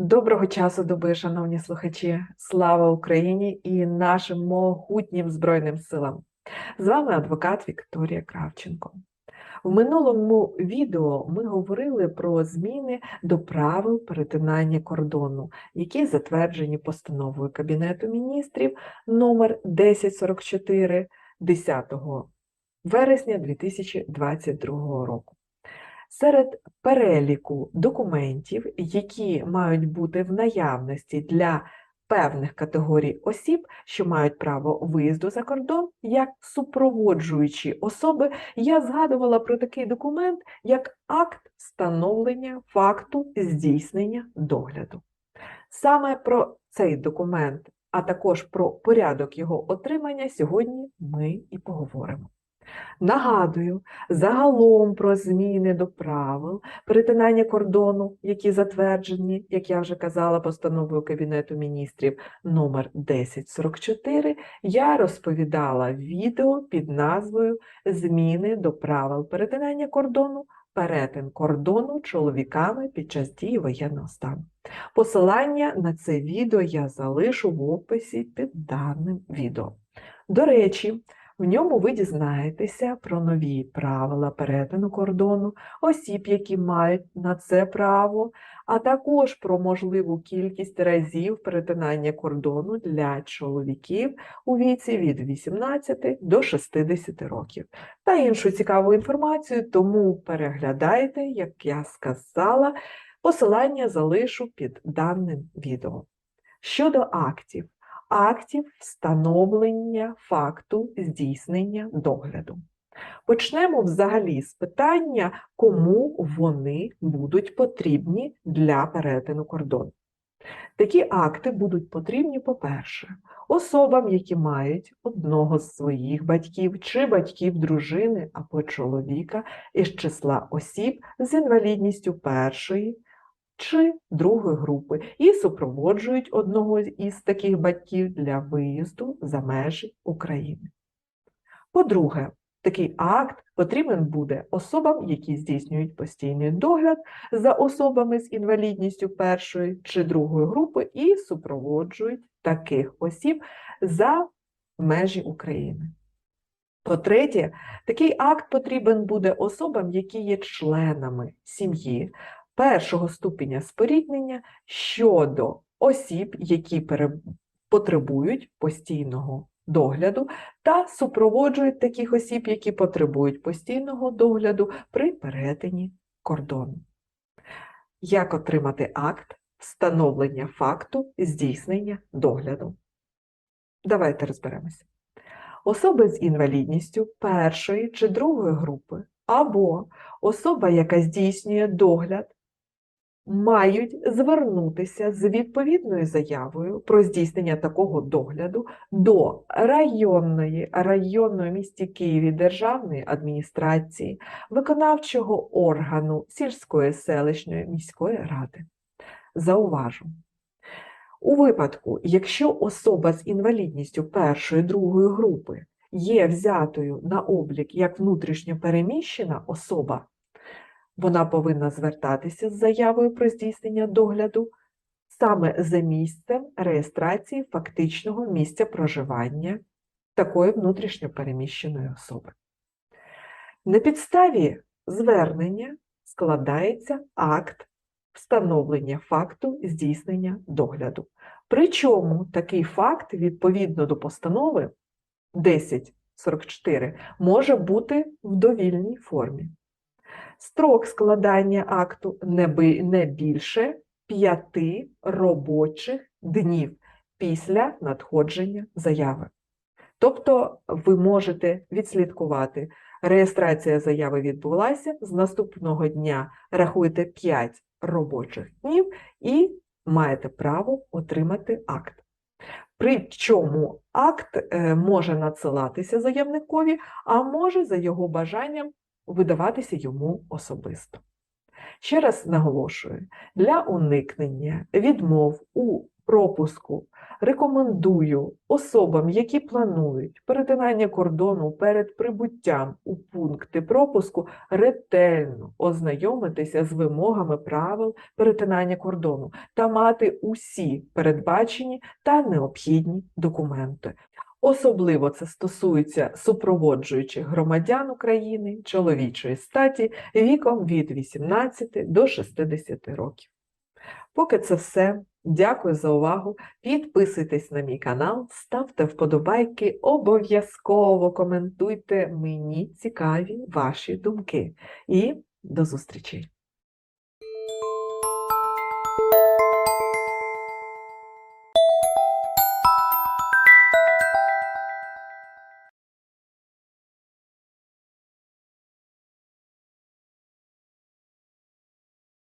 Доброго часу доби, шановні слухачі! Слава Україні і нашим могутнім Збройним силам! З вами адвокат Вікторія Кравченко. В минулому відео ми говорили про зміни до правил перетинання кордону, які затверджені постановою Кабінету міністрів номер 1044 10 вересня 2022 року. Серед переліку документів, які мають бути в наявності для певних категорій осіб, що мають право виїзду за кордон, як супроводжуючі особи, я згадувала про такий документ, як акт встановлення факту здійснення догляду. Саме про цей документ, а також про порядок його отримання, сьогодні ми і поговоримо. Нагадую, загалом про зміни до правил перетинання кордону, які затверджені, як я вже казала, постановою Кабінету міністрів номер 1044, я розповідала відео під назвою Зміни до правил перетинання кордону, перетин кордону чоловіками під час дії воєнного стану. Посилання на це відео я залишу в описі під даним відео. До речі, в ньому ви дізнаєтеся про нові правила перетину кордону, осіб, які мають на це право, а також про можливу кількість разів перетинання кордону для чоловіків у віці від 18 до 60 років. Та іншу цікаву інформацію, тому переглядайте, як я сказала, посилання залишу під даним відео. Щодо актів актів встановлення факту здійснення догляду. Почнемо взагалі з питання, кому вони будуть потрібні для перетину кордону. Такі акти будуть потрібні, по-перше, особам, які мають одного з своїх батьків чи батьків дружини або чоловіка із числа осіб з інвалідністю першої чи другої групи і супроводжують одного із таких батьків для виїзду за межі України. По-друге, такий акт потрібен буде особам, які здійснюють постійний догляд за особами з інвалідністю першої чи другої групи і супроводжують таких осіб за межі України. По-третє, такий акт потрібен буде особам, які є членами сім'ї, першого ступеня споріднення щодо осіб, які потребують постійного догляду, та супроводжують таких осіб, які потребують постійного догляду при перетині кордону. Як отримати акт встановлення факту здійснення догляду? Давайте розберемося. Особи з інвалідністю першої чи другої групи, або особа, яка здійснює догляд мають звернутися з відповідною заявою про здійснення такого догляду до районної районної місті Києві державної адміністрації, виконавчого органу сільської селищної міської ради. Зауважу. У випадку, якщо особа з інвалідністю першої другої групи є взятою на облік як внутрішньо переміщена особа, вона повинна звертатися з заявою про здійснення догляду саме за місцем реєстрації фактичного місця проживання такої внутрішньопереміщеної особи. На підставі звернення складається акт встановлення факту здійснення догляду. Причому такий факт, відповідно до постанови 1044, може бути в довільній формі. Строк складання акту не більше 5 робочих днів після надходження заяви. Тобто ви можете відслідкувати, реєстрація заяви відбулася, з наступного дня рахуєте 5 робочих днів і маєте право отримати акт. Причому акт е, може надсилатися заявникові, а може за його бажанням видаватися йому особисто. Ще раз наголошую, для уникнення відмов у пропуску рекомендую особам, які планують перетинання кордону перед прибуттям у пункти пропуску, ретельно ознайомитися з вимогами правил перетинання кордону та мати усі передбачені та необхідні документи. Особливо це стосується супроводжуючих громадян України чоловічої статі віком від 18 до 60 років. Поки це все. Дякую за увагу. Підписуйтесь на мій канал, ставте вподобайки, обов'язково коментуйте. Мені цікаві ваші думки. І до зустрічі!